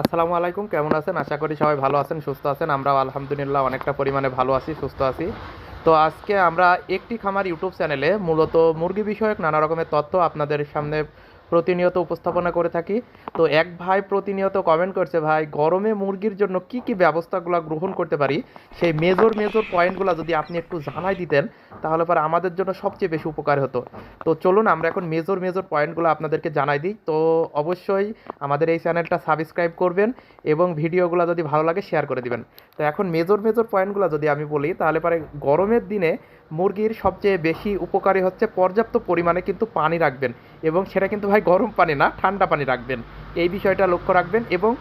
আসসালামু আলাইকুম, কেমন আছেন? আশা করি সবাই ভালো আছেন, সুস্থ আছেন। আমরা আলহামদুলিল্লাহ অনেকটা পরিমাণে ভালো আছি, সুস্থ আছি। তো আজকে আমরা একটি খামার ইউটিউব চ্যানেলে মূলত মুরগি বিষয়ক নানা রকমের তথ্য আপনাদের সামনে প্রতিনিয়ত উপস্থাপনা করে থাকি। তো এক ভাই প্রতিনিয়ত কমেন্ট করছে, ভাই, গরমে মুরগির জন্য কি কি ব্যবস্থাগুলো গ্রহণ করতে পারি? সেই মেজর মেজর পয়েন্টগুলো যদি আপনি একটু জানাই দিতেন, তাহলে পরে আমাদের জন্য সবচেয়ে বেশি উপকার হতো। তো চলুন, আমরা এখন মেজর মেজর পয়েন্টগুলো আপনাদেরকে জানাই দিই। তো অবশ্যই আমাদের এই চ্যানেলটা সাবস্ক্রাইব করবেন এবং ভিডিওগুলো যদি ভালো লাগে শেয়ার করে দিবেন। তো এখন মেজর মেজর পয়েন্টগুলো যদি আমি বলি, তাহলে পরে গরমের দিনে মুরগির সবচেয়ে বেশি উপকারী হচ্ছে পর্যাপ্ত পরিমাণে কিন্তু পানি রাখবেন এবং সেটা কিন্তু ভাই গরম পানি না, ঠান্ডা পানি রাখবেন। এই বিষয়টা লক্ষ্য রাখবেন এবং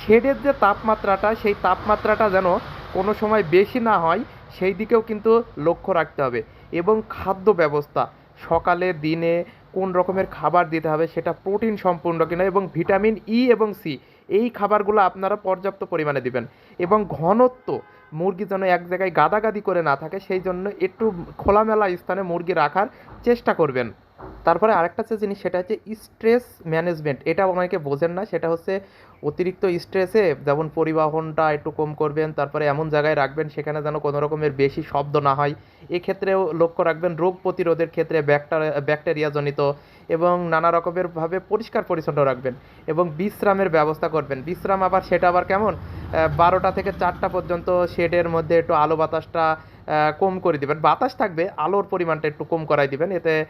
শেডের যে তাপমাত্রাটা, সেই তাপমাত্রাটা যেন কোনো সময় বেশি না হয়, সেই দিকেও কিন্তু লক্ষ্য রাখতে হবে। এবং খাদ্য ব্যবস্থা, সকালে, দিনে কোন রকমের খাবার দিতে হবে সেটা প্রোটিন সম্পূর্ণ কিনা এবং ভিটামিন ই এবং সি এই খাবারগুলো আপনারা পর্যাপ্ত পরিমাণে দিবেন। এবং ঘনত্ব, মুরগি যেন এক জায়গায় গাদাগাদি করে না থাকে, সেই জন্য একটু খোলামেলা স্থানে মুরগি রাখার চেষ্টা করবেন। তারপরে আরেকটা যে জিনিস, সেটা হচ্ছে স্ট্রেস ম্যানেজমেন্ট এটা অনেকে বোঝেন না, সেটা হচ্ছে অতিরিক্ত স্ট্রেসে যেমন পরিবহনটা একটু কম করবেন, তারপরে এমন জায়গায় রাখবেন, সেখানে যেন কোনো রকমের বেশি শব্দ না হয়। এক্ষেত্রেও লক্ষ্য রাখবেন, রোগ প্রতিরোধের ক্ষেত্রে ব্যাকটেরিয়া ব্যাকটেরিয়াজনিত এবং নানা রকমের ভাবে পরিষ্কার পরিচ্ছন্ন রাখবেন এবং বিশ্রামের ব্যবস্থা করবেন। বিশ্রাম আবার সেটা আবার কেমন? বারোটা থেকে চারটা পর্যন্ত শেডের মধ্যে একটু আলো বাতাসটা কম করে দিবেন। বাতাস থাকবে, আলোর পরিমাণটা একটু কম করাই দিবেন। এতে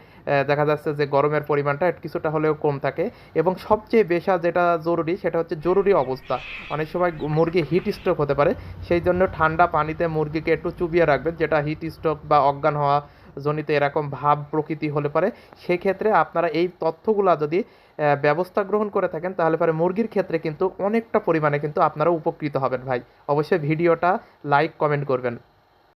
দেখা যাচ্ছে যে গরমের পরিমাণটা কিছুটা হলেও কম থাকে। এবং সবচেয়ে বেশা যেটা জরুরি, সেটা হচ্ছে জরুরি অবস্থা। অনেক সময় মুরগি হিট স্ট্রোক হতে পারে। সেই জন্য ঠান্ডা পানিতে মুরগিকে একটু চুবিয়ে রাখবেন, যেটা হিট স্ট্রোক বা অজ্ঞান হওয়া জনিত এরকম ভাব প্রকৃতি হলে পারে, সেক্ষেত্রে আপনারা এই তথ্যগুলা যদি ব্যবস্থা গ্রহণ করে থাকেন, তাহলে পরে মুরগির ক্ষেত্রে কিন্তু অনেকটা পরিমাণে কিন্তু আপনারা উপকৃত হবেন ভাই। অবশ্যই ভিডিওটা লাইক কমেন্ট করবেন।